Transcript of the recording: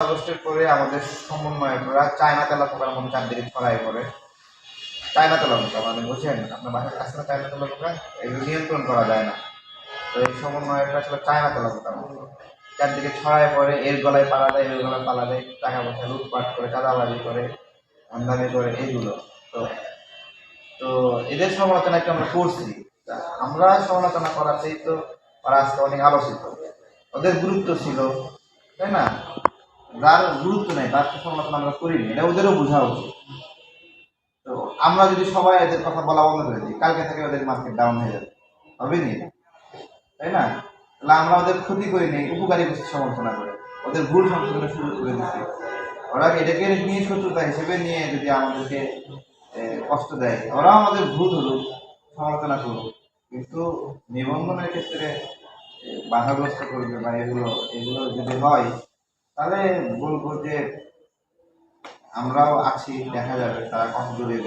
আগস্টের পরে আমাদের সমন্বয়করা চায়না তেলা পোকার চারদিকে ছড়াই পড়ে। চায়না তেলা পোকা মানে বুঝছেন? আপনার বাসার কাছে না চায়না তেলা পোকা এগুলো নিয়ন্ত্রণ করা যায় না। তো এই সমন্বয়করা ছিল চায়না তেলা পোকার চারদিকে পড়ে, এর গলায় পালা দেয়, এর গলায় পালা দেয়, টাকা পয়সা লুটপাট করে, চাঁদাবাজি করে, আমদানি করে, এইগুলো। তো তো এদের সমালোচনা একটু আমরা করছি। আমরা সমালোচনা করাতেই তো আজকে অনেক আলোচিত। ওদের গুরুত্ব ছিল, তাই না? যার গুরুত্ব নেই তার সমালোচনা আমরা করিনি, এটা ওদেরও বোঝা উচিত। তো আমরা যদি সবাই এদের কথা বলা বন্ধ করে দিই, কালকে থেকে ওদের মার্কেট ডাউন হয়ে যাবে। হবে নি তাই না? তাহলে আমরা ওদের ক্ষতি করিনি, উপকারী কিছু সমালোচনা করে, ওদের ভুল সংশোধনের শুরু করে দিচ্ছি ওরা এটাকে নিয়ে শত্রুতা হিসেবে নিয়ে যদি আমাদেরকে কষ্ট দেয়, ওরাও আমাদের ভুল হলুক, সমালোচনা করুক। কিন্তু নিবন্ধনের ক্ষেত্রে বাধাগ্রস্ত করবে বা এগুলো এগুলো যদি হয় তাহলে বলব যে আমরাও আছি দেখা যাবে তারা কত দূরে